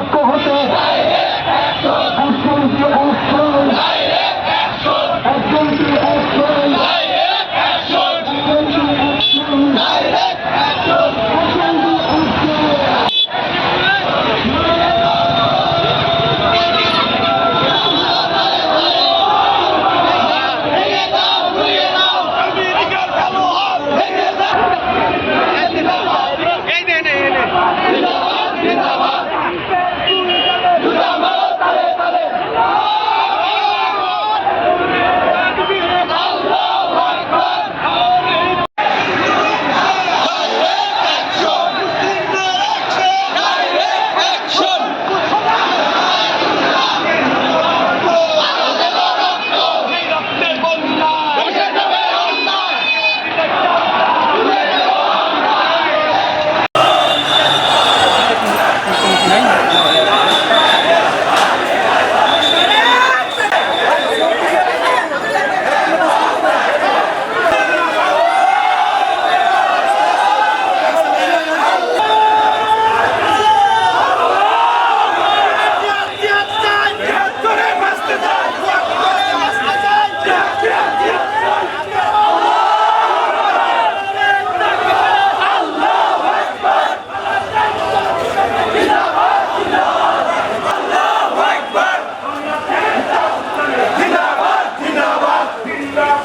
পক্ষ হতে একজন কি একজন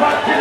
জাতিসংঘ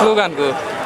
স্লোগানকে তাকবীর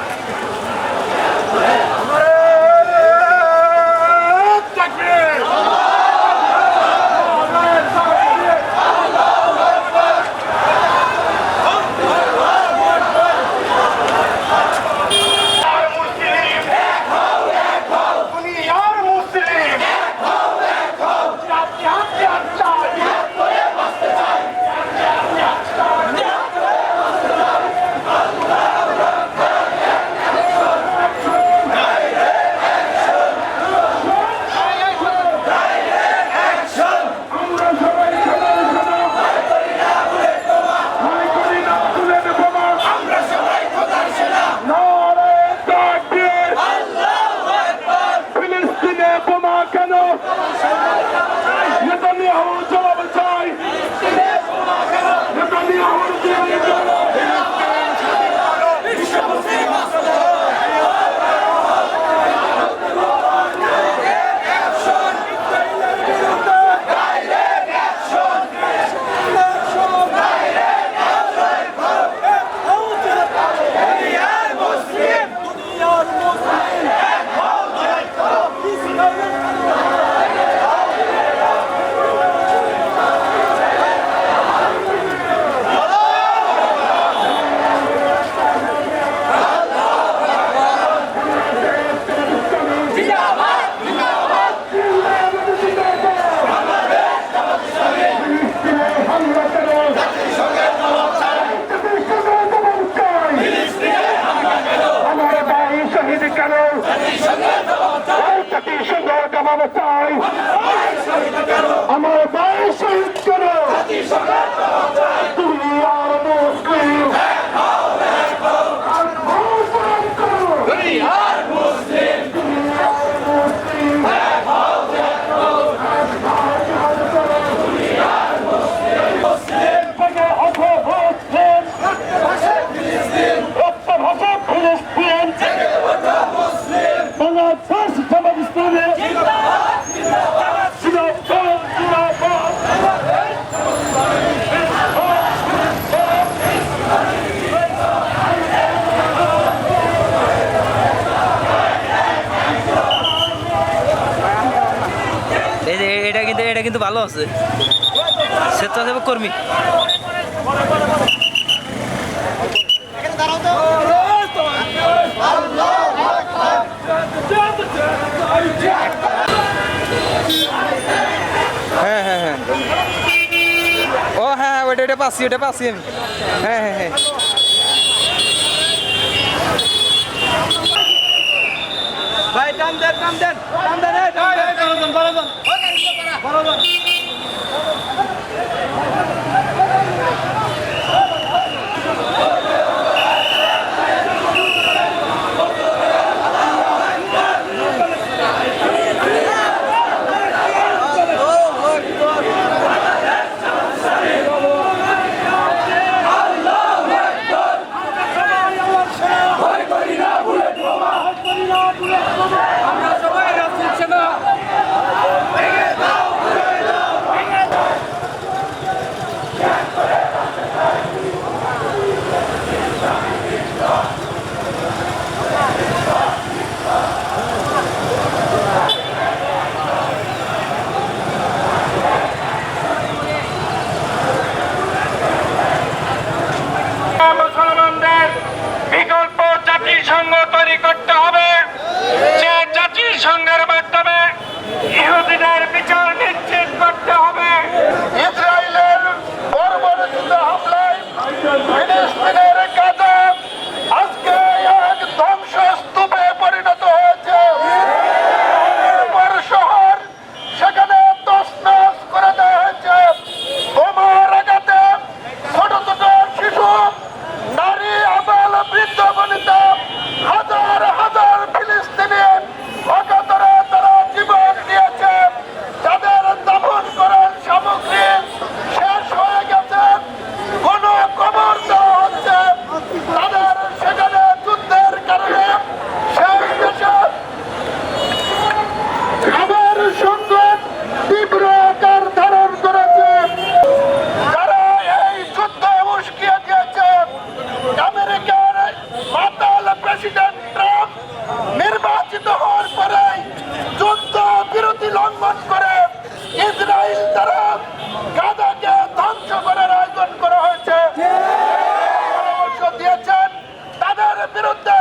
এটা কিন্তু এটা কিন্তু ভালো আছে। স্বেচ্ছাসেবক কর্মী। হ্যাঁ হ্যাঁ হ্যাঁ। ও হ্যাঁ হ্যাঁ ওটা ওটা পাচ্ছি ওটা পাচ্ছি আমি। হ্যাঁ হ্যাঁ হ্যাঁ। ভাই টান দেন টান দেন টান দেন। এই, টান দেন pero